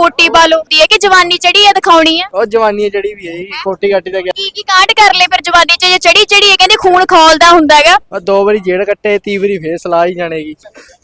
ਕੋਟੀ ਪਾ ਲਓ ਦੀ ਹੈ ਕਿ ਜਵਾਨੀ ਚੜੀ ਹੈ ਦਿਖਾਉਣੀ ਹੈ? ਉਹ ਜਵਾਨੀ ਚੜੀ ਵੀ ਹੈ ਜੀ ਕੋਟੀ ਕਾਟੀ ਦਾ ਗਿਆ ਕੀ ਕੀ ਕਾਂਡ ਕਰ ਲਏ ਫਿਰ ਜਵਾਨੀ ਚ? ਜੇ ਚੜੀ ਚੜੀ ਹੈ ਕਹਿੰਦੇ ਖੂਨ ਖੌਲਦਾ ਹੁੰਦਾ ਹੈਗਾ। ਉਹ ਦੋ ਵਾਰੀ ਜੇੜ ਕੱਟੇ ਤੀ ਵਾਰੀ ਫੇਰ ਸਲਾਹ ਹੀ ਜਾਣੇਗੀ।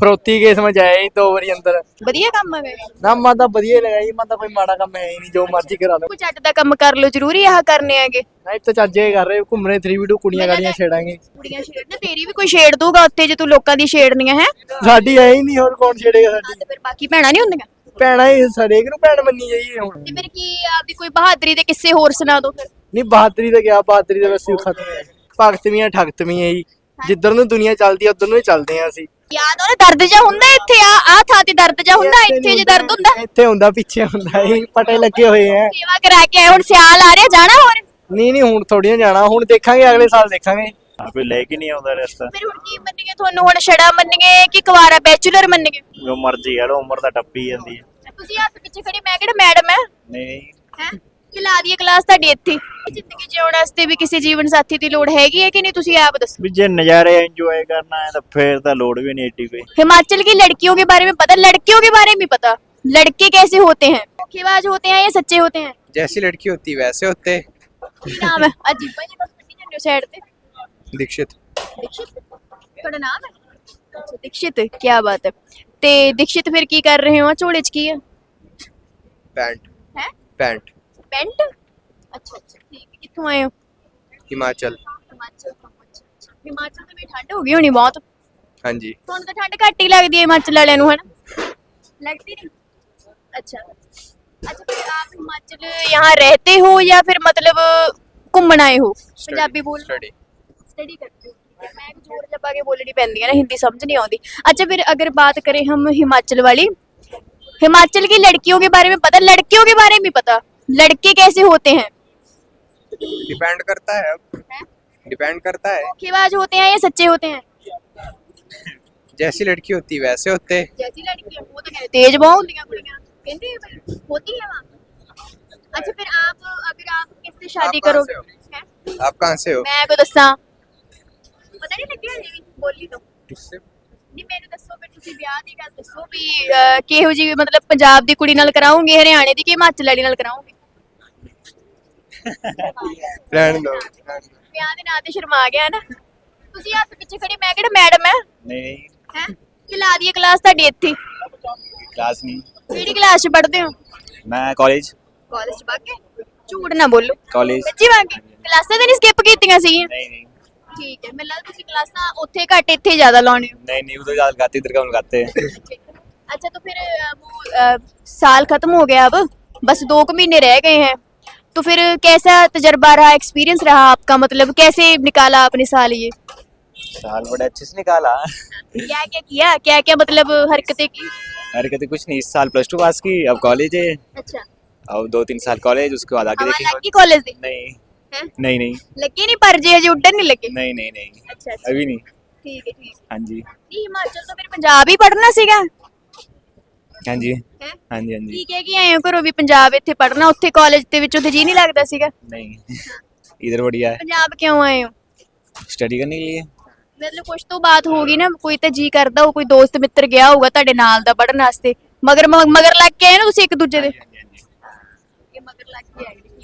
ਫਰੋਤੀ ਕੇਸ ਮੈਂ ਜਾਇਆ ਜੀ ਦੋ ਵਾਰੀ ਅੰਦਰ। ਵਧੀਆ ਕੰਮ ਇਹ। ਨਾ ਮੈਂ ਤਾਂ ਵਧੀਆ ਹੀ ਲਗਾਈ ਮੈਂ ਤਾਂ ਕੋਈ ਮਾੜਾ ਕੰਮ ਹੈ ਹੀ ਨਹੀਂ ਜੋ ਮਰਜ਼ੀ ਕਰਾ ਲਓ। ਕੁਝ ਅੱਡ ਦਾ ਕੰਮ ਕਰ ਲਓ ਜ਼ਰੂਰੀ ਆਹ ਕਰਨੇ ਹੈਗੇ। ਨਾ ਇੱਥੇ ਚੱਜੇ ਕਰ ਰਹੇ ਘੁੰਮਣੇ 3v2 ਕੁੜੀਆਂ ਗਾੜੀਆਂ ਛੇੜਾਂਗੇ। ਕੁੜੀਆਂ ਛੇੜਨਾ ਤੇਰੀ ਵੀ ਕੋਈ ਛੇੜ ਦੂਗਾ ਉੱਥੇ ਜੇ ਤੂੰ ਲੋਕਾਂ ਦੀ ਛੇੜਨੀਆਂ ਹੈ? ਸਾਡੀ ਹੈ ਹੀ ਨਹੀਂ ਹੋਰ ਕੌਣ ਛੇੜੇਗਾ ਸਾਡੀ? ਤੇ ਫਿਰ ਬਾਕੀ ਭੈਣਾਂ ਨਹੀਂ ਹੁੰਦੀਆਂ? ਭੈਣਾਂ ਹੀ ਸਰੇਕ ਨੂੰ ਭੈਣ ਮੰਨੀ ਜਾਈਏ ਹੁਣ। ਤੇ ਫਿਰ ਕੀ ਆਪਦੀ ਕੋਈ ਬਹਾਦਰੀ ਦੇ ਕਿੱਸੇ ਹੋਰ ਸੁਣਾ ਦਿਓ ਫਿਰ? ਨਹੀਂ ਬਹਾਦਰੀ ਦਾ ਗਿਆ ਬਹਾਦਰੀ ਦਾ ਵੈਸੇ ਹੀ ਖਤਮ ਹੈ ਭਗਤਵੀਆਂ ਠਗਤਵੀਆਂ ਜੀ। ਜਿੱਧਰ ਨੂੰ ਦੁਨੀਆ ਚੱਲਦੀ ਆ ਉਧਰ ਨੂੰ ਹੀ ਚੱਲਦੇ ਆ ਅਸੀਂ। ਯਾਦ ਉਹਨੇ ਦਰਦ ਜਾ ਹੁੰਦਾ ਇੱਥੇ? ਆ ਆ ਥਾਂ ਤੇ ਦਰਦ ਜਾ ਹੁੰਦਾ? ਇੱਥੇ ਜੇ ਦਰਦ ਹੁੰਦਾ। ਇੱਥੇ ਹੁੰਦਾ ਪਿੱਛੇ ਹੁੰਦਾ ਜੀ। ਪਟੇ ਲੱਗੇ ਹੋਏ ਆ। ਸੇਵਾ ਕਰਾ ਕੇ ਆਏ ਹੁਣ ਸਿਆਲ ਆ ਰਿਹਾ ਜਾਣਾ ਹੋਰ? ਨਹੀਂ ਨਹੀਂ ਹੁਣ ਥੋੜੀਆਂ ਜਾਣਾ। ਹੁਣ ਦੇਖਾਂਗੇ ਅਗਲੇ ਸਾਲ ਦੇਖਾਂਗੇ। ਆ ਕੋਈ ਲੈ ਕੇ ਨਹੀਂ ਆਉਂਦਾ ਰਸਤਾ। ਫਿਰ ਹੁਣ ਕੀ ਤੁਹਾਨੂੰ ਹੁਣ ਛੜਾ ਮੰਨਗੇ ਕਿ ਕੁਵਾਰਾ ਬੈਚਲਰ ਮੰਨਗੇ ਜੋ ਮਰਜ਼ੀ ਹੈ ਉਮਰ ਤਾਂ ਟੱਪੀ ਜਾਂਦੀ ਹੈ ਤੁਸੀਂ ਹੱਥ ਪਿੱਛੇ ਖੜੀ ਮੈਂ ਕਿਹੜਾ ਮੈਡਮ ਹੈ ਨਹੀਂ ਨਹੀਂ ਹੈ ਕਿ ਲਾ ਦਈਏ ਕਲਾਸ ਤੁਹਾਡੀ ਇੱਥੇ ਇਹ ਜ਼ਿੰਦਗੀ ਜਿਉਣ ਵਾਸਤੇ ਵੀ ਕਿਸੇ ਜੀਵਨ ਸਾਥੀ ਦੀ ਲੋੜ ਹੈਗੀ ਹੈ ਕਿ ਨਹੀਂ ਤੁਸੀਂ ਆਪ ਦੱਸੋ ਵੀ ਜੇ ਨਜ਼ਾਰੇ ਇੰਜੋਏ ਕਰਨਾ ਹੈ ਤਾਂ ਫੇਰ ਤਾਂ ਲੋੜ ਵੀ ਨਹੀਂ ਏਡੀ ਕੋਈ हिमाचल की लड़कियों के बारे में पता लड़कियों के बारे में भी पता लड़के कैसे होते हैं धोखेबाज होते हैं या सच्चे होते हैं जैसी लड़की होती वैसे होते ਕੀ ਨਾਮ ਹੈ ਅਜੀਬ ਭਾਈ ਜੀ ਬਸ ਕੱਢੀ ਜਾਂਦੇ ਹੋ ਸਾਈਡ ਤੇ दीक्षित ਦੀਕਸ਼ਿਤ ਤੁਹਾਡਾ ਨਾਮ ਹੈ ਅੱਛਾ ਦੀਕਸ਼ਿਤ ਕੀ ਬਾਤ ਹੈ ਤੇ ਦੀਕਸ਼ਿਤ ਫਿਰ ਕੀ ਕਰ ਰਹੇ ਹੋ ਝੋਲੇ 'ਚ ਕੀ ਹੈ पैंट ਹੈ पैंट ਪੈਂਟ ਅੱਛਾ ਅੱਛਾ ਠੀਕ ਹੈ ਕਿੱਥੋਂ ਆਏ ਹੋ हिमाचल ਹਿਮਾਚਲ ਤੋਂ ਅੱਛਾ ਅੱਛਾ ਹਿਮਾਚਲ ਤੋਂ ਵੀ ਠੰਡ ਹੋ ਗਈ ਹੋਣੀ ਬਹੁਤ हाँ जी ਤੁਹਾਨੂੰ ਤਾਂ ਠੰਡ ਘੱਟ ਹੀ ਲੱਗਦੀ ਹੈ ਹਿਮਾਚਲ ਵਾਲਿਆਂ ਨੂੰ ਹਨਾ लगती नहीं अच्छा अच्छा फिर आप हिमाचल यहाँ रहते हो या फिर मतलब घूमन आए हो पंजाबी बोल स्टडी स्टडी करते हो ठीक है। मैं जोर जबा के बोलनी पैंदी है ना हिंदी समझ नहीं आती अच्छा फिर अगर बात करें हम हिमाचल वाली हिमाचल की लड़कियों के बारे में पता लड़कियों के बारे में भी पता लड़के कैसे होते हैं डिपेंड करता है अब हैं? डिपेंड करता है धोखेबाज होते हैं या सच्चे होते हैं जैसी लड़की होती वैसे होते जैसी लड़की वो तो कहते तेज बहुत होती हैं कुड़ियां कहते हैं भाई, होती है वहाँ अच्छा फिर आप अगर आप किससे शादी आप कहाँ करोगे से हो? हैं? आप कहाँ से हो ਮੈਂ ਕੋ ਦੱਸਾਂ ਪਤਾ ਨਹੀਂ ਲੱਗਿਆ ਜੀ ਬੋਲੀ ਦੋ ਨਹੀਂ ਮੈਨੂੰ ਦੱਸੋ ਫਿਰ ਤੁਸੀਂ ਵਿਆਹ ਦੀ ਗੱਲ ਦੱਸੋ ਵੀ ਕਿਹੋ ਜੀ ਮਤਲਬ ਪੰਜਾਬ ਦੀ ਕੁੜੀ ਨਾਲ ਕਰਾਉਂਗੇ ਹਰਿਆਣੇ ਦੀ ਕਿ ਹਿਮਾਚਲ ਵਾਲੀ ਨਾਲ ਕਰਾਉਂਗੇ? ਰਹਿਣ ਦੋ ਵਿਆਹ ਦੇ ਨਾਂ ਤੇ ਸ਼ਰਮਾ ਗਿਆ ਨਾ। ਤੁਸੀਂ ਹੱਥ ਪਿੱਛੇ ਖੜੇ ਮੈਂ ਕਿਹੜਾ ਮੈਡਮ ਹੈ ਨਹੀਂ ਹੈ? ਕਿ ਲਾ ਕਲਾਸ ਤੁਹਾਡੀ ਇੱਥੇ। ਕਲਾਸ ਨਹੀਂ। ਕਿਹੜੀ ਕਲਾਸ 'ਚ ਪੜ੍ਹਦੇ ਹੋ? ਮੈਂ ਕਾਲਜ ਕਾਲਜ 'ਚ ਬਾਕੀ ਝੂਠ ਨਾ ਬੋਲੋ। ਕਾਲਜ ਸੱਚੀ ਵਾਂਗੇ? ਕਲਾਸਾਂ ਤਾਂ ਨਹੀਂ ਸਕਿਪ ਕੀਤੀਆਂ ਸੀਗੀਆਂ? ਨਹੀਂ ਨਹੀਂ। ਠੀਕ ਹੈ ਮੈਨੂੰ ਲੱਗਦਾ ਤੁਸੀਂ ਕਲਾਸਾਂ ਉੱਥੇ ਘੱਟ ਇੱਥੇ ਜ਼ਿਆਦਾ ਲਾਉਣੇ ਹੋ नहीं नहीं उधर ज्यादा गाते इधर कम गाते हैं अच्छा तो फिर अ, वो अ, साल खत्म हो गया अब बस दो कुछ महीने रह गए हैं तो फिर कैसा तजर्बा रहा एक्सपीरियंस रहा आपका मतलब कैसे निकाला आपने साल ये साल बड़े अच्छे से निकाला क्या क्या किया क्या क्या मतलब हरकतें की अरे कहते कुछ नहीं इस साल प्लस टू पास की अब कॉलेज है अच्छा अब दो तीन साल कॉलेज उसके बाद आगे हवा देखेंगे लगी कॉलेज दी नहीं हैं? नहीं नहीं लगे नहीं पर जे अजे उड्डन नहीं लगे नहीं नहीं नहीं अच्छा अच्छा अभी नहीं ठीक है ठीक हाँ जी नहीं हिमाचल तो फिर पंजाब ही पढ़ना सीगा हाँ जी हैं हाँ जी हाँ जी ਕੀ ਕਹਿ ਕੇ ਆਏ ਹੋ ਘਰੋਂ ਵੀ ਪੰਜਾਬ ਇੱਥੇ ਪੜ੍ਹਨਾ ਉੱਥੇ ਕਾਲਜ ਦੇ ਵਿੱਚ ਉੱਥੇ ਜੀ ਨਹੀਂ ਲੱਗਦਾ ਸੀਗਾ नहीं इधर बढ़िया है ਪੰਜਾਬ ਕਿਉਂ ਆਏ ਹੋ स्टडी करने के लिए ਮਤਲਬ ਕੁਝ ਤੋਂ ਬਾਤ ਹੋਗੀ ਨਾ ਕੋਈ ਤਾਂ ਜੀ ਕਰਦਾ ਹੋ ਕੋਈ ਦੋਸਤ ਮਿੱਤਰ ਗਿਆ ਹੋਊਗਾ ਤੁਹਾਡੇ ਨਾਲ ਦਾ ਪੜਨ ਵਾਸਤੇ ਮਗਰ ਮ- ਮਗਰ ਲੱਗ ਕੇ ਆਏ ਨਾ ਤੁਸੀਂ ਇੱਕ ਦੂਜੇ ਦੇ हाँ जी हाँ जी ਇਹ ਮਗਰ ਲੱਗ ਕੇ ਆਏ ਨੇ, ਠੀਕ ਹੈ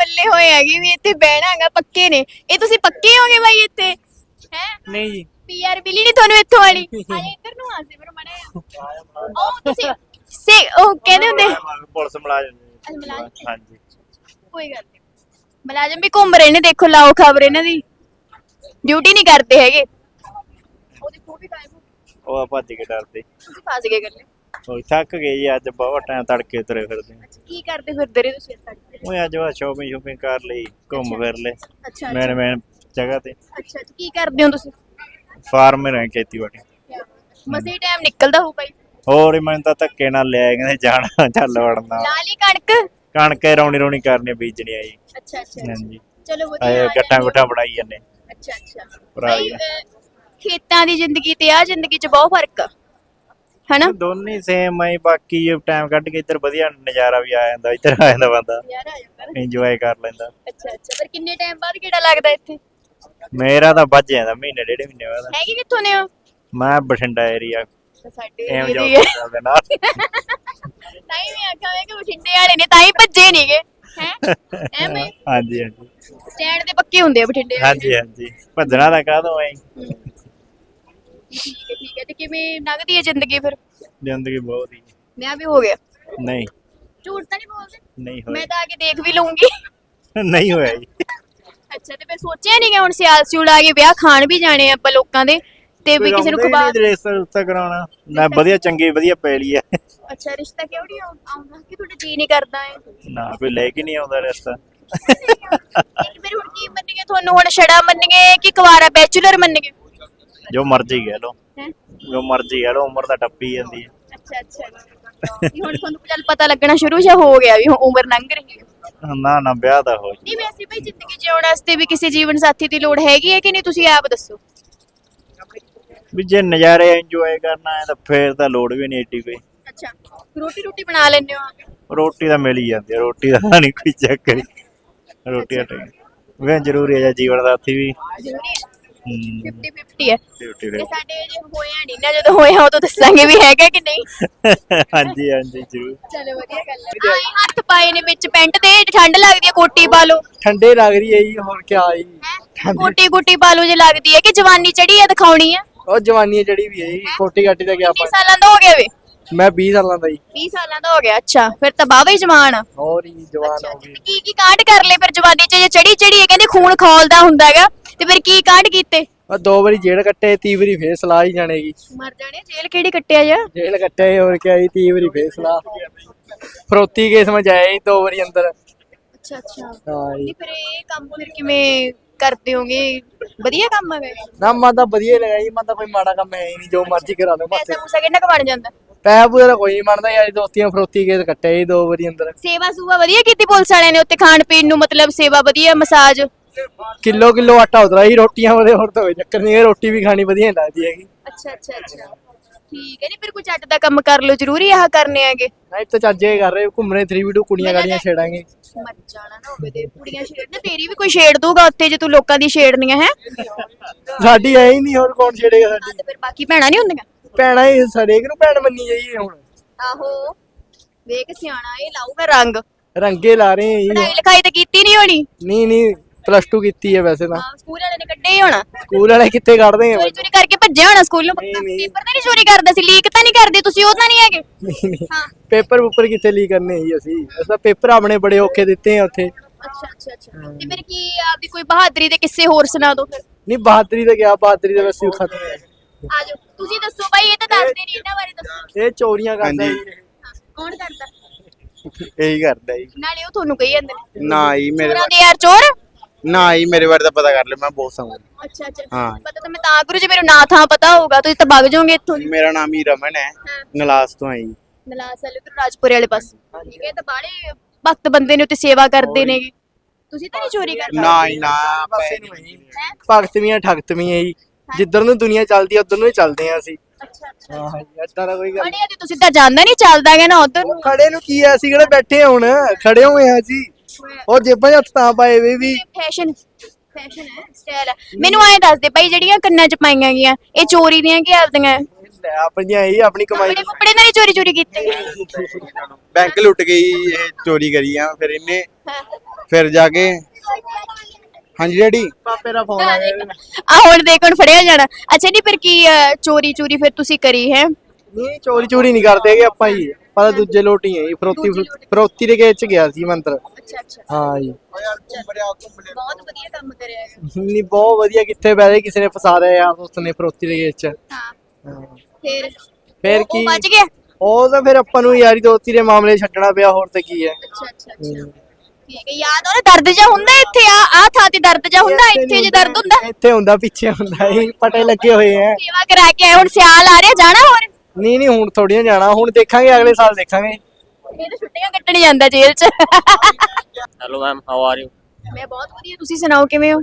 ਪੱਲੇ ਹੋਏ ਹੈਗੇ ਵੀ ਇੱਥੇ ਬਹਿਣਾ ਹੈਗਾ ਪੱਕੇ ਨੇ। ਇਹ ਤੁਸੀਂ ਪੱਕੇ ਹੋਗੇ ਬਾਈ ਇੱਥੇ? ਹੈ? ਨਹੀਂ ਜੀ। ਪੀਆਰ ਮਿਲੀ ਨਹੀਂ ਤੁਹਾਨੂੰ ਇੱਥੋਂ ਵਾਲੀ? ਆਏ ਇੱਧਰ ਨੂੰ ਆ ਸੇ ਮੜਿਆ ਉਹ ਤੁਸੀਂ ਸੇ ਉਹ ਕਹਿੰਦੇ ਹੁੰਦੇ ਪੁਲਿਸ ਮੁਲਾਜ਼ਮ ਜੀ। ਮੁਲਾਜ਼ਮ। ਹਾਂਜੀ। ਕੋਈ ਗੱਲ ਨਹੀਂ ਮਲਾਜਮ ਵੀ ਘੁੰਮ ਰਹੇ ਨੇ ਦੇਖੋ ਲਾਓ ਖਬਰ ਇਹਨਾਂ ਦੀ। ਡਿਊਟੀ ਨਹੀਂ ਕਰਦੇ ਹੈਗੇ। ਉਹਦੇ ਕੋਲ ਵੀ ਗਾਇਬ ਉਹ ਆ ਭੱਜ ਡਰਦੇ। ਫਸ ਗਏ ਗੱਲੇ ਉਹ ਥੱਕ ਗਏ ਜੀ ਅੱਜ ਬਹੁਤ ਟਾਈਮ ਤੜਕੇ ਉਤਰੇ ਫਿਰਦੇ ਕੀ ਕਰਦੇ ਫਿਰਦੇ ਰਹੇ ਤੁਸੀਂ ਅੱਜ ਤੱਕ ਉਹ ਅੱਜ ਵਾ ਸ਼ੋਪਿੰਗ ਸ਼ੋਪਿੰਗ ਕਰ ਲਈ ਘੁੰਮ ਫਿਰ ਲੈ ਅੱਛਾ ਮੈਨ ਮੈਨ ਜਗ੍ਹਾ ਤੇ। ਅੱਛਾ ਕੀ ਕਰਦੇ ਹੋ ਤੁਸੀਂ? ਫਾਰਮ ਮੇ ਰਹਿ ਖੇਤੀਬਾੜੀ। ਮਸੇ ਟਾਈਮ ਨਿਕਲਦਾ ਹੋ ਭਾਈ। ਹੋਰ ਹੀ ਮੈਨੂੰ ਤਾਂ ਧੱਕੇ ਨਾਲ ਲਿਆ ਕਹਿੰਦੇ ਜਾਣਾ ਚੱਲ ਵੜਨਾ। ਲਾਲੀ ਕਣਕ? ਕਣਕੇ ਰੌਣੀ ਰੌਣੀ ਕਰਨੀ ਬੀਜਣੀ ਆ ਜੀ ਅੱਛਾ ਅੱਛਾ। ਹਾਂਜੀ। ਚਲੋ ਵਧੀਆ ਗੱਟਾਂ ਹੋ। ਗੁੱਟਾਂ ਬਣਾਈ ਜਾਂਦੇ। ਅੱਛਾ ਅੱਛਾ। ਭਰਾ ਖੇਤਾਂ ਦੀ ਜ਼ਿੰਦਗੀ ਤੇ ਆ ਜ਼ਿੰਦਗੀ 'ਚ ਬਹੁਤ ਫ਼ਰਕ ਆ। ਹਨਾ? ਦੋਨੇ ਸੇਮ ਆਈ ਬਾਕੀ ਟਾਈਮ ਕੱਢ ਕੇ ਇੱਧਰ ਵਧੀਆ ਨਜ਼ਾਰਾ ਵੀ ਆ ਜਾਂਦਾ ਇੱਧਰ ਆ ਜਾਂਦਾ ਬੰਦਾ। ਯਾਰ ਆ ਜਾਂਦਾ ਇੰਜੋਏ ਕਰ ਲੈਂਦਾ। ਅੱਛਾ ਅੱਛਾ ਪਰ ਕਿੰਨੇ ਟਾਈਮ ਬਾਅਦ ਕਿਹੜਾ ਲੱਗਦਾ ਇੱਥੇ? ਮੇਰਾ ਤਾਂ ਵੱਜ ਜਾਂਦਾ ਮਹੀਨੇ ਡੇਢ ਮਹੀਨੇ ਬਾਅਦ। ਹੈਗੇ ਕਿੱਥੋਂ ਨੇ ਹੋ ਮੈਂ ਬਠਿੰਡਾ ਏਰੀਆ ਸਾਡੇ ਜੋ ਦੀ ਹੈ। ਦੇ ਨਾਲ। ਤਾਂ ਹੀ ਮੈਂ ਆਖਾਂ ਮੈਂ ਕਿ ਬਠਿੰਡੇ ਵਾਲੇ ਨੇ ਤਾਂ ਹੀ ਭੱਜੇ ਨਹੀਂਗੇ ਹੈ? ਐਵੇਂ ਹਾਂਜੀ ਹਾਂਜੀ। ਸਟੈਂਡ ਤੇ ਪੱਕੇ ਹੁੰਦੇ ਆ ਬਠਿੰਡੇ ਹਾਂਜੀ ਹਾਂਜੀ। ਭੱਜਣਾ ਤਾਂ ਕਾਹਦੋਂ ਆਈ ਠੀਕ ਹੈ ਠੀਕ ਹੈ। ਤੇ ਕਿਵੇਂ ਲੰਘਦੀ ਹੈ ਜ਼ਿੰਦਗੀ ਫਿਰ? ਜ਼ਿੰਦਗੀ ਬਹੁਤ ਹੀ। ਵਿਆਹ ਵੀ ਹੋ ਗਿਆ। ਨਹੀਂ। ਝੂਠ ਤਾਂ ਨਹੀਂ ਬੋਲਦੇ? ਨਹੀਂ ਮੈਂ ਹੋਇਆ ਤਾਂ ਆ ਕੇ ਦੇਖ ਵੀ ਲਊਂਗੀ। ਨਹੀਂ ਹੋਇਆ ਜੀ। ਅੱਛਾ ਤੇ ਫਿਰ ਸੋਚਿਆ ਨਹੀਂ ਕਿ ਹੁਣ ਸਿਆਲ ਸਿਉਲ ਆ ਕੇ ਵਿਆਹ ਖਾਣ ਵੀ ਜਾਣੇ ਆ ਆਪਾਂ ਲੋਕਾਂ ਦੇ? ਤੇ ਵੀ ਕਿਸੇ ਨੂੰ ਖਵਾ ਰੇਸ ਰੁਸਤਾ ਕਰਾਉਣਾ। ਨਾ ਵਧੀਆ ਚੰਗੀ ਵਧੀਆ ਪੈਲੀ ਹੈ ਅੱਛਾ ਰਿਸ਼ਤਾ ਕਿਉਂ ਨਹੀਂ ਆਉਂ- ਆਉਂਦਾ? ਕਿ ਤੁਹਾਡਾ ਜੀ ਨਹੀਂ ਕਰਦਾ ਹੈ ਨਾ ਕੋਈ ਲੈ ਕੇ ਨਹੀਂ ਆਉਂਦਾ ਰਸਤਾ। ਫਿਰ ਹੁਣ ਕੀ ਮੰਨਗੇ ਤੁਹਾਨੂੰ ਹੁਣ ਛੜਾ ਮੰਨਗੇ ਕਿ ਕੁਵਾਰਾ ਬੈਚਲਰ ਮੰਨਗੇ ਜੋ ਮਰਜ਼ੀ ਕਹਿ ਲਓ। ਹੈ? ਜੋ ਮਰਜ਼ੀ ਕਹਿ ਲਓ ਉਮਰ ਤਾਂ ਟੱਪੀ ਜਾਂਦੀ ਹੈ। ਅੱਛਾ ਅੱਛਾ। ਵੀ ਹੁਣ ਤੁਹਾਨੂੰ ਚੱਲ ਪਤਾ ਲੱਗਣਾ ਸ਼ੁਰੂ ਜਿਹਾ ਹੋ ਗਿਆ ਵੀ ਹੁਣ ਉਮਰ ਲੰਘ ਰਹੀ ਹੈ? ਨਾ ਨਾ ਵਿਆਹ ਤਾਂ ਹੋ ਨਹੀਂ ਵੈਸੇ ਭਾਈ ਜ਼ਿੰਦਗੀ ਜਿਉਣ ਵਾਸਤੇ ਵੀ ਕਿਸੇ ਜੀਵਨ ਸਾਥੀ ਦੀ ਲੋੜ ਹੈਗੀ ਹੈ ਕਿ ਨਹੀਂ? ਤੁਸੀਂ ਆਪ ਦੱਸੋ। ਵੀ ਜੇ ਨਜ਼ਾਰੇ ਇੰਜੋਏ ਕਰਨਾ ਹੈ ਤਾਂ ਫੇਰ ਤਾਂ ਲੋੜ ਵੀ ਨਹੀਂ ਏਡੀ ਕੋਈ। ਅੱਛਾ ਰੋਟੀ ਰੋਟੀ ਬਣਾ ਲੈਂਦੇ ਹੋ? ਰੋਟੀ ਤਾਂ ਮਿਲ ਹੀ ਜਾਂਦੀ ਹੈ ਰੋਟੀ ਦਾ ਨਹੀਂ ਕੋਈ ਚੱਕਰ ਹੀ। ਰੋਟੀ ਦਾ ਟਾਈਮ ਵੇ ਜ਼ਰੂਰੀ ਹੈ ਜਾਂ ਜੀਵਨ ਸਾਥੀ ਵੀ। ਜ਼ਰੂਰੀ 50 50 ਹੈ। ਡਿਊਟੀ ਤੇ ਦੇ ਸਾਡੇ ਜੇ ਹੋਇਆ ਨਹੀਂ ਨਾ ਜਦੋਂ ਹੋਇਆ ਉਦੋਂ ਦੱਸਾਂਗੇ ਵੀ ਹੈਗਾ ਕਿ ਨਹੀਂ। ਹਾਂਜੀ ਹਾਂਜੀ ਜ਼ਰੂਰ। ਚਲੋ ਵਧੀਆ ਗੱਲ ਹੈ ਆਏ ਹੱਥ ਪਾਏ ਨੇ ਵਿੱਚ ਪੈਂਟ ਤੇ ਠੰਡ ਲੱਗਦੀ ਹੈ ਕੋਟੀ ਪਾ ਲਓ। ਠੰਡੇ ਲੱਗ ਰਹੀ ਹੈ ਜੀ ਹੋਰ ਕੀ ਜੀ। ਹੈਂ? ਕੋਟੀ ਕੋਟੀ ਪਾ ਲਓ ਜੇ ਲੱਗਦੀ ਹੈ ਕਿ ਜਵਾਨੀ ਚੜੀ ਹੈ ਦਿਖਾਉਣੀ ਹੈ। ਉਹ ਜਵਾਨੀ ਜਿਹੜੀ ਵੀ ਹੈ ਜੀ ਕੋਟੀ ਕਾਟੀ ਦਾ ਕਿਆ 20 ਪਾ ਸਾਲਾਂ ਦਾ ਹੋ ਗਿਆ ਵੇ? ਮੈਂ 20 ਸਾਲਾਂ ਦਾ ਜੀ। 20 ਸਾਲਾਂ ਦਾ ਹੋ ਗਿਆ ਅੱਛਾ ਫਿਰ ਤਾਂ ਬਾਵਾ ਹੀ ਜਵਾਨ ਆ। ਹੋਰ ਹੀ ਜਵਾਨ ਹੋ ਗਈ ਕੀ ਕੀ ਕਾਂਡ ਕਰ ਲਏ ਫਿਰ ਜਵਾਨੀ ਚ? ਜੇ ਚੜੀ ਚੜੀ ਹੈ ਕਹਿੰਦੇ ਖੂਨ ਖੌਲਦਾ ਹੁੰਦਾ ਹੈਗਾ। ਤੇ ਫਿਰ ਕੀ ਕਾਂਡ ਕੀਤੇ? ਉਹ ਦੋ ਵਾਰੀ ਜੇਲ੍ਹ ਕੱਟੇ ਤੀ ਵਾਰੀ ਫੇਰ ਸਲਾਹ ਹੀ ਜਾਣੇਗੀ। ਮਰ ਜਾਣੇ ਜੇਲ੍ਹ ਕਿਹੜੀ ਕੱਟਿਆ ਜਾ? ਜੇਲ੍ਹ ਕੱਟੇ ਹੋਰ ਕਿਆ ਜੀ ਤੀ ਵਾਰੀ ਫੇਰ ਸਲਾਹ। ਫਰੋਤੀ ਕੇਸ ਮੈਂ ਜਾਇਆ ਜੀ ਦੋ ਵਾਰੀ ਅੰਦਰ। ਅੱਛਾ ਅੱਛਾ। ਹਾਂ ਜੀ। ਫਿਰ ਇਹ ਕੰਮ ਫਿਰ ਕਿਵੇਂ ਕਰਦੇ ਹੋਗੇ? ਵਧੀਆ ਕੰਮ ਇਹ? ਨਾ ਤਾਂ ਵਧੀਆ ਹੀ ਲੱਗਾ ਜੀ ਤਾਂ ਕੋਈ ਮਾੜਾ ਕੰਮ ਹੈ ਹੀ ਨਹੀਂ ਜੋ ਮਰਜ਼ੀ ਕਰਾ ਲਓ ਪੈਸਾ ਮਾਤੇ ਪੂਸਾ ਕਿੰਨਾ ਕੁ ਬਣ ਜਾਂਦਾ? ਪੈਸਾ ਪੂਸਾ ਤਾਂ ਕੋਈ ਨਹੀਂ ਬਣਦਾ ਯਾਰ ਦੋਸਤੀਆਂ ਫਰੋਤੀ ਕੇਸ ਕੱਟੇ ਜੀ ਦੋ ਵਾਰੀ ਅੰਦਰ। ਸੇਵਾ ਸੂਵਾ ਵਧੀਆ ਕੀਤੀ ਪੁਲਿਸ ਵਾਲਿਆਂ ਨੇ ਉੱਤੇ ਖਾਣ ਪੀਣ ਨੂੰ ਮਤਲਬ ਸੇਵਾ ਵਧੀਆ ਮਸਾਜ? ਕਿਲੋ ਕਿਲੋ ਆਟਾ ਉਤਰਾ ਹੀ ਰੋਟੀਆਂ ਉਹਦੇ ਹੋਰ ਤਾਂ ਕੋਈ ਚੱਕਰ ਨਹੀਂ ਹੈ ਰੋਟੀ ਵੀ ਖਾਣੀ ਵਧੀਆ ਲੱਗਦੀ ਹੈਗੀ। ਅੱਛਾ ਅੱਛਾ ਅੱਛਾ। ਠੀਕ ਹੈ ਨਹੀਂ ਫਿਰ ਕੋਈ ਚੱਟ ਦਾ ਕੰਮ ਕਰ ਲਓ ਜ਼ਰੂਰੀ ਆਹ ਕਰਨੇ ਹੈਗੇ। ਨਹੀਂ ਤਾਂ ਚੱਜੇ ਕਰ ਰਹੇ ਘੁੰਮਣੇ 3v2 ਕੁੜੀਆਂ ਗਾੜੀਆਂ ਛੇੜਾਂਗੇ। ਮਰ ਜਾਣਾ ਨਾ ਹੋਵੇ ਤੇ ਕੁੜੀਆਂ ਛੇੜਨ ਤੇਰੀ ਵੀ ਕੋਈ ਛੇੜ ਦੂਗਾ ਉੱਥੇ ਜੇ ਤੂੰ ਲੋਕਾਂ ਦੀ ਛੇੜਨੀਆਂ ਹੈ? ਸਾਡੀ ਐ ਹੀ ਨਹੀਂ ਹੋਰ ਕੌਣ ਛੇੜੇਗਾ ਸਾਡੀ? ਤੇ ਫਿਰ ਬਾਕੀ ਭੈਣਾਂ ਨਹੀਂ ਹੁੰਦੀਆਂ? ਭੈਣਾਂ ਹੀ ਹਰੇਕ ਨੂੰ ਭੈਣ ਮੰਨੀ ਜਾਈਏ ਹੁਣ। ਆਹੋ ਵੇਖ ਸਿਆਣਾ ਇਹ ਲਾਊਗਾ ਰੰਗ। ਰੰਗੇ ਲਾ ਰਹੇ ਹਾਂ ਜੀ। ਪੜ੍ਹਾਈ ਲਿਖਾਈ ਤਾਂ ਕੀਤੀ ਨਹੀਂ ਹੋਣੀ? ਨਹੀਂ ਨਹੀਂ। ਪਲੱਸ 2 ਕੀਤੀ ਹੈ ਵੈਸੇ ਤਾਂ। ਹਾਂ ਸਕੂਲ ਵਾਲੇ ਨੇ ਕੱਢੇ ਹੀ ਹੋਣਾ। ਸਕੂਲ ਵਾਲੇ ਕਿੱਥੇ ਕੱਢਦੇ ਆ? ਚੋਰੀ ਚੋਰੀ ਕਰਕੇ ਭੱਜਿਆ ਹੋਣਾ ਸਕੂਲ ਨੂੰ। ਨਹੀਂ, ਨਹੀਂ। ਪੇਪਰ ਤਾਂ ਨਹੀਂ ਚੋਰੀ ਕਰਦਾ ਸੀ ਲੀਕ ਤਾਂ ਨਹੀਂ ਕਰਦੇ ਤੁਸੀਂ ਉਹ ਤਾਂ ਨਹੀਂ ਹੈਗੇ। ਹਾਂ। ਪੇਪਰ ਉੱਪਰ ਕਿੱਥੇ ਲੀ ਕਰਨੇ ਜੀ ਅਸੀਂ? ਅਸੀਂ ਪੇਪਰ ਆਪਣੇ ਬੜੇ ਔਖੇ ਦਿੱਤੇ ਆ ਉੱਥੇ। ਅੱਛਾ ਅੱਛਾ ਅੱਛਾ। ਤੇ ਫਿਰ ਕੀ ਆਪਦੀ ਕੋਈ ਬਹਾਦਰੀ ਦੇ ਕਿੱਸੇ ਹੋਰ ਸੁਣਾ ਦਿਓ ਫਿਰ? ਨਹੀਂ ਬਹਾਦਰੀ ਦਾ ਗਿਆ ਬਹਾਦਰੀ ਦਾ ਵੈਸੇ ਹੀ ਖਤਮ ਹੈ। ਆਜੋ ਤੁਸੀਂ ਦੱਸੋ ਭਾਈ ਇਹ ਤਾਂ ਦੱਸਦੇ ਨਹੀਂ ਇਹਨਾਂ ਬਾਰੇ ਦੱਸੋ। ਇਹ ਚੋਰੀਆਂ ਕਰਦਾ ਹਾਂਜੀ। ਜੀ। ਹਾਂ, ਕੌਣ ਕਰਦਾ? ਇਹੀ ਕਰਦਾ ਜੀ। ਨਾਲੇ ਉਹ ਤੁਹਾਨੂੰ ਕਹੀ ਜਾਂਦੇ ਨੇ। ਨਾ ਹੀ ਮੇਰੇ ਚੋਰਾਂ ਦੇ ਯਾਰ ਚੋਰ। ਨਾ ਹੀ ਮੇਰੇ ਬਾਰੇ ਤਾਂ ਪਤਾ ਕਰ ਲੈ ਮੈਂ ਬਹੁਤ ਸਮਝ ਅੱਛਾ ਅੱਛਾ। ਹਾਂ। ਪਤਾ ਤਾਂ ਮੈਂ ਤਾਂ ਗੁਰੂ ਜੀ ਮੈਨੂੰ ਨਾਂ ਥਾਂ ਪਤਾ ਹੋਊਗਾ ਤੁਸੀਂ ਤਾਂ ਵਗ ਜਾਓਗੇ ਇੱਥੋਂ ਦੀ ਮੇਰਾ ਨਾਮ ਹੀ ਰਮਨ ਹੈ ਨਲਾਸ ਤੋਂ ਆਈ। ਨਲਾਸ ਵਾਲੇ ਤੋਂ ਰਾਜਪੁਰੇ ਵਾਲੇ ਪਾਸੇ। ਠੀਕ ਹੈ ਤਾਂ ਬਾੜੇ ਭਗਤ ਬੰਦੇ ਨੇ ਉੱਤੇ ਸੇਵਾ ਕਰਦੇ ਨੇਗੇ। ਤੁਸੀਂ ਤਾਂ ਨਹੀਂ ਚੋਰੀ ਕਰਦੇ? ਨਾ ਹੀ ਨਾ ਪਾਸੇ ਨੂੰ ਹੈ। ਹੈਂ? ਠਗਤਵੀਆਂ ਜੀ। ਜਿੱਧਰ ਨੂੰ ਦੁਨੀਆ ਚੱਲਦੀ ਆ ਉਧਰ ਨੂੰ ਹੀ ਚੱਲਦੇ ਆ ਅਸੀਂ। ਅੱਛਾ ਅੱਛਾ। ਹਾਂ ਜੀ ਏਦਾਂ ਦਾ ਕੋਈ ਗੱਲ ਬੜੇ ਤੇ ਤੁਸੀਂ ਤਾਂ ਜਾਂਦਾ ਨਹੀਂ ਚੱਲਦਾ ਗਿਆ ਨਾ ਉਧਰ। ਨੂੰ ਖੜੇ ਨੂੰ ਕੀ ਆ ਅਸੀਂ ਕਿਹੜੇ ਬੈਠੇ ਹੁਣ? ਖੜੇ ਹੋਏ ਆ ਜੀ। ਉਹ ਜੇਬਾਂ 'ਚ ਹੱਥ ਤਾਂ ਪਾਏ ਵੇ ਵੀ। ਫੈਸ਼ਨ ਫੈਸ਼ਨ ਹੈ ਸਟਾਈਲ ਹੈ। ਮੈਨੂੰ ਐਂ ਦੱਸ ਦੇ ਭਾਈ ਜਿਹੜੀਆਂ ਕੰਨਾਂ 'ਚ ਪਾਈਆਂ ਗਈਆਂ ਇਹ ਚੋਰੀ ਦੀਆਂ ਕਿ ਆਪਦੀਆਂ? ਲੈ ਆਪਣੀਆਂ ਇਹ ਆਪਣੀ ਕਮਾਈ ਕੱਪੜੇ ਕੁਪੜੇ ਨਾਲ ਹੀ ਚੋਰੀ ਚੋਰੀ ਕੀਤੇ। ਬੈਂਕ ਲੁੱਟ ਗਈ ਇਹ ਚੋਰੀ ਕਰੀ ਆ ਫਿਰ ਇਹਨੇ ਫਿਰ ਜਾ ਕੇ ਹਾਂਜੀ ਡੈਡੀ? ਪਾਪੇ ਦਾ ਫੋਨ ਆ ਗਿਆ ਆ ਹੁਣ ਦੇਖ ਹੁਣ ਫੜਿਆ ਜਾਣਾ। ਅੱਛਾ ਨਹੀਂ ਫਿਰ ਕੀ ਅ, ਚੋਰੀ ਚੋਰੀ ਫਿਰ ਤੁਸੀਂ ਕਰੀ ਹੈ? ਨਹੀਂ ਚੋਰੀ ਚੋਰੀ ਨਹੀਂ ਕਰਦੇ ਹੈਗੇ ਆਪਾਂ ਜੀ ਪਰ ਦੂਜੇ ਲੋਟੀ ਹੈ ਜੀ ਫਰੋਤੀ ਫਰੋਤੀ ਦੇ ਗੇਟ 'ਚ ਗਿਆ ਸੀ ਮੰਤਰ ਅੱਛਾ ਅੱਛਾ। ਹਾਂ ਜੀ। ਬਹੁਤ ਵਧੀਆ ਕੰਮ ਕਰਿਆ ਹੈਗਾ ਨਹੀਂ ਬਹੁਤ ਵਧੀਆ ਕਿੱਥੇ ਬੈਠੇ ਕਿਸੇ ਨੇ ਫਸਾ ਦਿਆ ਯਾਰ ਦੋਸਤ ਨੇ ਫਰੋਤੀ ਦੇ ਗੇਟ 'ਚ। ਹਾਂ। ਹਾਂ। ਫਿਰ ਫਿਰ ਉਹ- ਕੀ? ਉਹ ਬਚ ਗਿਆ? ਉਹ ਤਾਂ ਫਿਰ ਆਪਾਂ ਨੂੰ ਯਾਰੀ ਦੋਸਤੀ ਦੇ ਮਾਮਲੇ ਛੱਡਣਾ ਪਿਆ ਹੋਰ ਤੇ ਕੀ ਹੈ। ਅੱਛਾ ਅੱਛਾ ਅੱਛਾ। ਠੀਕ ਹੈ ਯਾਦ ਉਹਨੇ ਦਰਦ ਜਾ ਹੁੰਦਾ ਇੱਥੇ? ਆ ਆ ਥਾਂ ਤੇ ਦਰਦ ਜਾ ਹੁੰਦਾ? ਇੱਥੇ ਜੇ ਦਰਦ ਹੁੰਦਾ। ਇੱਥੇ ਹੁੰਦਾ ਪਿੱਛੇ ਹੁੰਦਾ ਇਹ ਪਟੇ ਲੱਗੇ ਹੋਏ ਆ। ਸੇਵਾ ਕਰਾ ਕੇ ਆਏ ਹੁਣ ਸਿਆਲ ਆ ਰਿਹਾ ਜਾਣਾ ਹੋਰ? ਨਹੀਂ ਨਹੀਂ ਹੁਣ ਥੋੜੀ ਨਾ ਜਾਣਾ ਹੁਣ ਦੇਖਾਂਗੇ ਅਗਲੇ ਸਾਲ ਦੇਖਾਂਗੇ। ਇਹ ਤਾਂ ਛੁੱਟੀਆਂ ਕੱਟਣ ਜਾਂਦਾ ਜੇਲ੍ਹ 'ਚ। Hello ma'am how are you ਮੈਂ ਬਹੁਤ ਵਧੀਆ ਤੁਸੀਂ ਸੁਣਾਓ ਕਿਵੇਂ ਹੋ?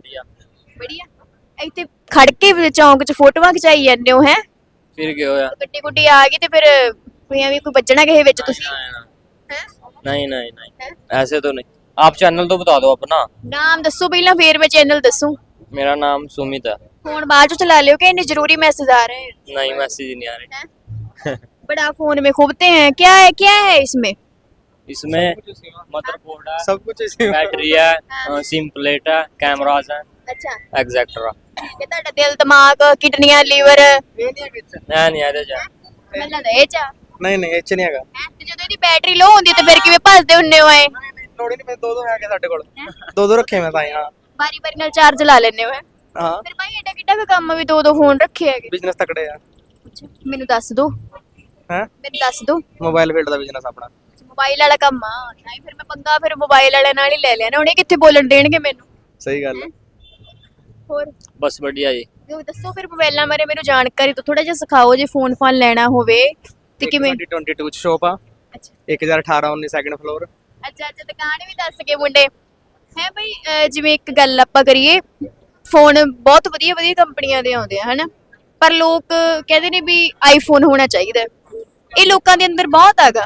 ਵਧੀਆ। ਇੱਥੇ ਖੜ ਕੇ ਚੌਂਕ 'ਚ ਫੋਟੋਆਂ ਖਿਚਾਈ ਜਾਂਦੇ ਹੋ ਹੈ? ਫਿਰ ਕੀ ਹੋਇਆ ਗੱਡੀ ਗੁੱਡੀ ਆ ਗਈ ਤੇ ਫਿਰ ਕੋਈ ਵੀ ਕੋਈ ਬੱਜਣਾ ਕਿਸੇ ਵਿੱਚ ਤੁਸੀਂ? ਹੈ? ਨਹੀਂ ਨਹੀਂ ਨਹੀਂ। ਐਸੇ ਤਾਂ ਨਹੀਂ। ਆਪ ਚੈਨਲ ਤੋਂ ਬਤਾ ਦਿਓ ਆਪਣਾ। ਨਾਮ ਦੱਸੋ ਪਹਿਲਾਂ ਫੇਰ ਮੈਂ ਚੈਨਲ ਦੱਸੂ। ਮੇਰਾ ਨਾਮ ਸੁਮਿਤ ਹੈ ਫੋਨ ਬਾਅਦ ਚ ਚਲਾ ਲਿਓ ਕਿ ਇੰਨੇ ਜ਼ਰੂਰੀ ਮੈਸੇਜ ਆ ਰਹੇ ਹੈ ਨਹੀਂ ਮੈਸੇਜ ਨਹੀਂ ਆ ਰਹੇ। बड़ा फोन में खूबते हैं क्या है क्या है इसमें इसमें मदरबोर्ड है सब कुछ इसी बैटरी है सिम प्लेट है कैमराज है अच्छा एक्सेट्रा ਠੀਕ ਹੈ ਤੁਹਾਡਾ ਦਿਲ ਦਿਮਾਗ ਕਿਡਨੀਆਂ ਲੀਵਰ नहीं नहीं आ जा ਮੈਨੂੰ ਲੱਗਦਾ ਇਹ ਚਾ ਨਹੀਂ ਨਹੀਂ ਇਹ ਚ ਨਹੀਂ ਹੈਗਾ ਤੇ ਜਦੋਂ ਇਹਦੀ ਬੈਟਰੀ ਲੋ ਹੁੰਦੀ ਹੈ ਤੇ ਫਿਰ ਕਿਵੇਂ ਭੱਜਦੇ ਹੁੰਨੇ ਹੋ ਐ ਲੋੜ ਹੀ ਨਹੀਂ ਮੈਂ ਦੋ ਦੋ ਹੈਗੇ ਸਾਡੇ ਕੋਲ ਦੋ ਦੋ ਰੱਖੇ ਮੈਂ ਤਾਂ ਹੀ, ਹਾਂ ਬਾਰੀ ਬਾਰੀ ਨਾਲ ਚਾਰਜ ਲਾ ਲੈਨੇ ਹੋ ਹੈਂ? ਹਾਂ ਫਿਰ ਭਾਈ ਐਡਾ ਕਿੱਡਾ ਕੁ ਕੰਮ ਆ ਵੀ ਦੋ ਦੋ ਫੋਨ ਰੱਖੇ ਹੈਗੇ ਬਿਜ਼ਨਸ ਤਕੜੇ ਆ ਮੈਨੂੰ ਦੱਸ ਦੋ। ਹੈ? ਮੈਨੂੰ ਦੱਸ ਦੋ। ਮੋਬਾਈਲ ਫੀਲਡ ਦਾ ਬਿਜ਼ਨਸ ਆਪਣਾ। ਮੋਬਾਈਲ ਵਾਲਾ ਕੰਮ ਆ। ਨਹੀਂ ਫਿਰ ਮੈਂ ਪੰਗਾ ਫਿਰ ਮੋਬਾਈਲ ਵਾਲੇ ਨਾਲ ਹੀ ਲੈ ਲਿਆ ਨਾ। ਹੁਣ ਕਿੱਥੇ ਬੋਲਣ ਦੇਣਗੇ ਮੈਨੂੰ? ਸਹੀ ਗੱਲ ਹੈ? ਹੋਰ? ਬਸ ਵਧੀਆ ਜੀ। ਜੋ ਦੱਸੋ ਫਿਰ ਮੋਬਾਈਲਾਂ ਬਾਰੇ ਮੈਨੂੰ ਜਾਣਕਾਰੀ ਤੋਂ ਥੋੜਾ ਜਿਹਾ ਸਿਖਾਓ ਜੇ ਫੋਨ ਫਾਨ ਲੈਣਾ ਹੋਵੇ ਤੇ ਕਿਵੇਂ? 2022 ਸ਼ੋਪ ਆ ਅੱਛਾ। 1018 19 ਸੈਕੰਡ ਫਲੋਰ ਅੱਛਾ ਅੱਛਾ ਦੁਕਾਨ ਵੀ ਦੱਸ ਕੇ ਮੁੰਡੇ। ਹੈ ਭਾਈ ਜਿਵੇਂ ਇੱਕ ਗੱਲ ਆਪਾਂ ਕਰੀਏ ਫੋਨ ਬਹੁਤ ਵਧੀਆ ਵਧੀਆ ਕੰਪਨੀਆਂ ਦੇ ਆਉਂਦੇ ਆ ਹਨਾ? ਪਰ ਲੋਕ ਕਹਿੰਦੇ ਨੇ ਵੀ ਆਈਫੋਨ ਹੋਣਾ ਚਾਹੀਦਾ ਹੈ। ਇਹ ਲੋਕਾਂ ਦੇ ਅੰਦਰ ਬਹੁਤ ਹੈਗਾ।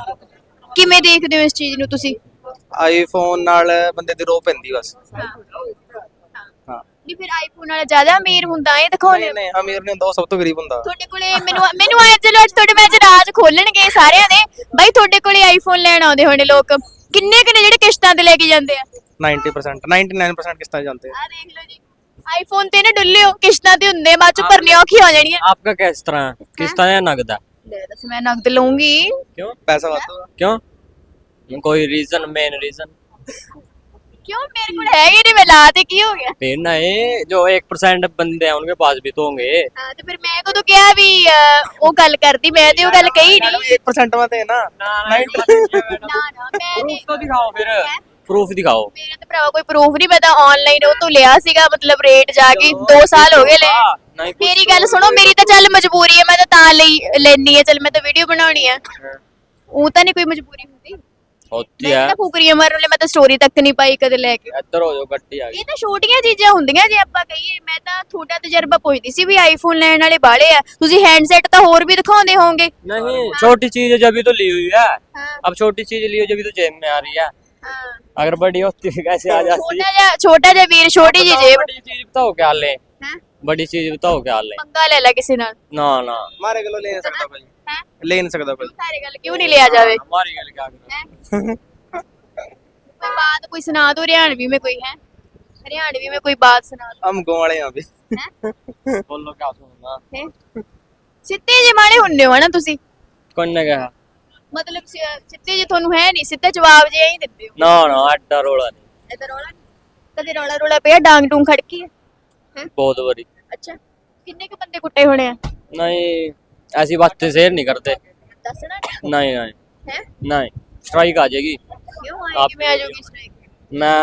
ਕਿਵੇਂ ਦੇਖਦੇ ਹੋ ਇਸ ਚੀਜ਼ ਨੂੰ ਤੁਸੀਂ? ਆਈਫੋਨ ਨਾਲ ਬੰਦੇ ਦੀ ਰੋਹ ਪੈਂਦੀ ਬਸ। ਹਾਂ। ਨਹੀਂ ਫਿਰ ਆਈਫੋਨ ਵਾਲਾ ਜ਼ਿਆਦਾ ਅਮੀਰ ਹੁੰਦਾ ਇਹ ਦਿਖਾਉਂਦੇ ਨਹੀਂ ਨਹੀਂ ਅਮੀਰ ਨਹੀਂ ਹੁੰਦਾ ਉਹ ਸਭ ਤੋਂ ਗਰੀਬ ਹੁੰਦਾ। ਤੁਹਾਡੇ ਕੋਲੇ ਮੈਨੂੰ ਮੈਨੂੰ ਅੱਜ ਤੁਹਾਡੇ ਵਿੱਚ ਰਾਜ ਖੋਲਣਗੇ ਸਾਰਿਆਂ ਦੇ। ਬਾਈ ਤੁਹਾਡੇ ਕੋਲੇ ਆਈਫੋਨ ਲੈਣ ਆਉਂਦੇ ਹੋਣੇ ਲੋਕ। ਕਿੰਨੇ ਕਿੰਨੇ ਜਿਹੜੇ ਕਿਸ਼ਤਾਂ ਤੇ ਲੈ ਕੇ ਜਾਂਦੇ ਆ? 90% 99% ਕਿਸ ਤਰ੍ਹਾਂ ਜਾਂਦੇ ਆ। ਆ ਦੇਖ ਲਓ ਜੀ। ਆਈਫੋਨ ਤੇ ਨਾ ਡੁੱਲਿਓ ਕਿਸ਼ਤਾਂ ਤੇ ਹੁੰਦੇ ਬਾਅਦ ਚ ਭਰਨੀ ਔਖੀ ਹੋ ਜਾਣੀ ਹੈ आपका किस तरह है किस तरह है नगद है ਲੈ ਦੱਸ ਮੈਂ ਨਗਦ ਲਊਂਗੀ क्यों ਪੈਸਾ ਵਾਧੂ ਆ क्यों कोई रीजन मेन रीजन ਕਿਉਂ ਮੇਰੇ ਕੋਲ ਹੈਗੇ ਨੇ ਮੈਂ ਲਾ ਤੇ ਕੀ ਹੋ ਗਿਆ फिर नहीं जो एक परसेंट बंदे हैं उनके पास भी तो होंगे ਹਾਂ ਤੇ ਫਿਰ ਮੈਂ ਕਦੋਂ ਕਿਹਾ ਵੀ ਅਹ, ਉਹ ਗੱਲ ਕਰਦੀ ਮੈਂ ਤੇ ਉਹ ਗੱਲ ਕਹੀ ਨਹੀਂ 1% ਮਾ ਤੇ ਨਾ ਨਾ ਨਾ ਮੈਂ ਨੇ तो दिखाओ फिर प्रूफ दिखाओ ਮੇਰਾ ਤਾਂ ਭਰਾਵਾ ਕੋਈ ਪ੍ਰੂਫ ਨਹੀਂ ਮੈਂ ਤਾਂ ਆਨਲਾਈਨ ਉਹ ਤੋਂ ਲਿਆ ਸੀਗਾ ਮਤਲਬ ਰੇਟ ਜਾ ਕੇ 2 ਸਾਲ ਹੋ ਗਏ ਲੈ नहीं कुछ ਮੇਰੀ ਗੱਲ ਸੁਣੋ ਮੇਰੀ ਤਾਂ ਚੱਲ ਮਜਬੂਰੀ ਹੈ ਮੈਂ ਤਾਂ ਤਾਂ ਲਈ ਲੈਣੀ ਹੈ ਚੱਲ ਮੈਂ ਤਾਂ ਵੀਡੀਓ ਬਣਾਉਣੀ ਹੈ ਉਹ ਤਾਂ ਨਹੀਂ ਕੋਈ ਮਜਬੂਰੀ ਹੁੰਦੀ होती ਮੈਂ है ਤਾਂ ਫੁਕਰੀਆਂ ਮਾਰਨ ਲਈ ਮੈਂ ਤਾਂ ਸਟੋਰੀ ਤੱਕ ਨਹੀਂ ਪਾਈ ਕਦੇ ਲੈ ਕੇ इधर हो जाओ गट्टी आ गई ਇਹ ਤਾਂ ਛੋਟੀਆਂ ਚੀਜ਼ਾਂ ਹੁੰਦੀਆਂ ਜੇ ਆਪਾਂ ਕਹੀਏ ਮੈਂ ਤਾਂ ਤੁਹਾਡਾ ਤਜਰਬਾ ਪੁੱਛਦੀ ਸੀ ਵੀ ਆਈਫੋਨ ਲੈਣ ਵਾਲੇ ਬਾਲੇ ਆ ਤੁਸੀਂ ਹੈਂਡਸੈਟ ਤਾਂ ਹੋਰ ਵੀ ਦਿਖਾਉਂਦੇ ਹੋਵੋਗੇ नहीं छोटी चीज है जब भी तो ली हुई है हाँ अब छोटी चीज ली हो जब भी तो जेब में आ रही है ਹਾਂ अगर बड़ी होती है कैसे आ जाती ਛੋਟਾ ਜਿਹਾ ਛੋਟਾ ਜਿਹਾ ਵੀਰ ਛੋਟੀ ਜਿਹੀ ਜੇਬ बड़ी चीज बताओ क्या ले ਹੈ बड़ी चीज बताओ क्या ले ਪੰਗਾ ਲੈ ਲੈ ਕਿਸੇ ਨਾਲ ना ना ਮਾਰੇ ਕੋਲ ਲੈ ਨਹੀਂ ਸਕਦਾ ਕੋਈ ਹੈ ਲੈ ਨਹੀਂ ਸਕਦਾ ਕੋਈ ਸਾਰੇ ਗੱਲ ਕਿਉਂ ਨਹੀਂ ਲਿਆ ਜਾਵੇ हमारी गल क्या करो ਹੈਂ? ਕੋਈ ਬਾਤ ਕੋਈ ਸੁਣਾ ਦੋ ਹਰਿਆਣਵੀ में कोई है हरियाणवी में कोई बात सुना दो ਹਮ ਗੋ ਵਾਲੇ ਆ ਵੀ हैं? बोलो क्या सुनना हैं? ਸਿੱਧੇ ਜੇ ਮਾੜੇ ਹੁੰਦੇ ਹੋ ਨਾ ਤੁਸੀਂ कौन ने कहा ਮਤਲਬ ਸਿ- ਸਿੱਧੇ ਜੇ ਤੁਹਾਨੂੰ ਹੈ ਨਹੀਂ ਸਿੱਧਾ ਜਵਾਬ ਜੇ ਹੀ ਦਿੰਦੇ ਹੋ ना ना अड्डा रोड़ा नहीं ਇਧਰ ਰੌਲਾ ਨੀ? ਕਦੇ ਰੌਲਾ ਰੌਲਾ ਪਿਆ ਡਾਂਗ ਡੂੰਗ ਖੜਕੀ ਹੈ ਹੈਂ? बहुत बड़ी ਅੱਛਾ ਕਿੰਨੇ ਕੁ ਬੰਦੇ ਕੁੱਟੇ ਹੋਣੇ ਆ नहीं ऐसी बातें शेयर नहीं करते ਦੱਸਣਾ ਨਹੀਂ नहीं नहीं ਹੈ नहीं स्ट्राइक आ जाएगी ਕਿਉਂ ਆਪ- ਆਏਗੀ ਮੈਂ ਆ ਜਾਊਗੀ ਸਟ੍ਰਾਈਕ मैं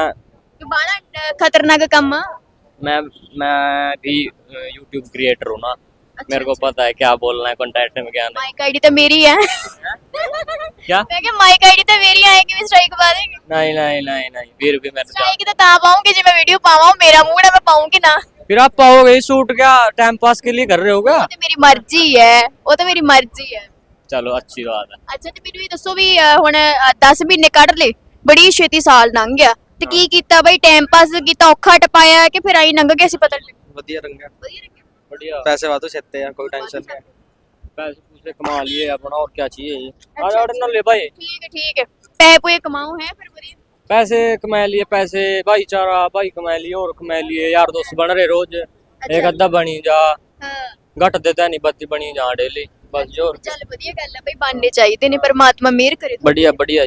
ਕਿ ਬਾਲਾ ਖਤਰਨਾਕ ਕੰਮ ਆ मैं मैं भी यूट्यूब क्रिएटर हूँ ना मेरे को पता है क्या बोलना है कंटेंट में क्या नहीं ਮਾਈਕ ਆਈਡੀ ਤਾਂ ਮੇਰੀ ਹੈ क्या ਮੈਂ ਕਿਹਾ ਮਾਈਕ ਆਈਡੀ ਤਾਂ ਮੇਰੀ ਆਏਗੀ ਵੀ ਸਟ੍ਰਾਈਕ ਪਾ ਦੇਗੀ नहीं नहीं नहीं नहीं फिर भी मेरे ਸਟ੍ਰਾਈਕ ਤਾਂ ਤਾਂ ਪਾਉਂਗੀ ਜੇ ਮੈਂ ਵੀਡੀਓ ਪਾਵਾਂ ਉਹ ਮੇਰਾ ਮੂਡ ਹੈ ਮੈਂ ਪਾਉਂਗੀ ਨਾ फिर आप पाओगे ये शूट क्या टाइम पास के लिए कर रहे हो क्या ਉਹ ਤੇ ਮੇਰੀ ਮਰਜ਼ੀ ਹੈ ਉਹ ਤਾਂ ਮੇਰੀ ਮਰਜ਼ੀ ਹੈ चलो अच्छी बात है ਅੱਛਾ ਤੇ ਮੈਨੂੰ ਇਹ ਦੱਸੋ ਵੀ ਅਹ, ਹੁਣ 10 ਮਹੀਨੇ ਕੱਢ ਲਏ ਬੜੀ ਛੇਤੀ ਸਾਲ ਲੰਘ ਗਿਆ ਤੇ ਕੀ ਕੀਤਾ ਬਈ ਟਾਈਮ ਪਾਸ ਕੀਤਾ ਔਖਾ ਟਪਾਇਆ ਕਿ ਫਿਰ ਆਈ ਲੰਘ ਗਿਆ ਸੀ ਪਤਾ ਨਹੀਂ ਵਧੀਆ ਰੰਗਾ ਵਧੀਆ ਲੱਗਿਆ बढ़िया ਪੈਸੇ ਵਾਧੂ ਛੱਤੇ ਆ ਕੋਈ ਟੈਨਸ਼ਨ ਨਹੀਂ पैसे पूसे कमा लिए अपना और क्या चाहिए ये आ जाओ ना ले भाई ਠੀਕ ਹੈ ਠੀਕ ਹੈ ਪੈਸੇ ਪੂਏ ਕਮਾਓ ਹੈ ਫਿਰ ਵਧੀਆ पैसे कमा लिए पैसे भाईचारा भाई कमा लिए और कमा लिए यार दोस्त बन रहे रोज एक अद्धा बनी जा ਹਾਂ घट देता नहीं बत्ती बनी जा डेली बस जो ਚੱਲ ਵਧੀਆ ਗੱਲ ਹੈ ਬਈ ਬਾਨੇ ਚਾਹੀਦੇ ਨੇ ਪਰਮਾਤਮਾ ਮਿਹਰ ਕਰੇ बढ़िया बढ़िया जी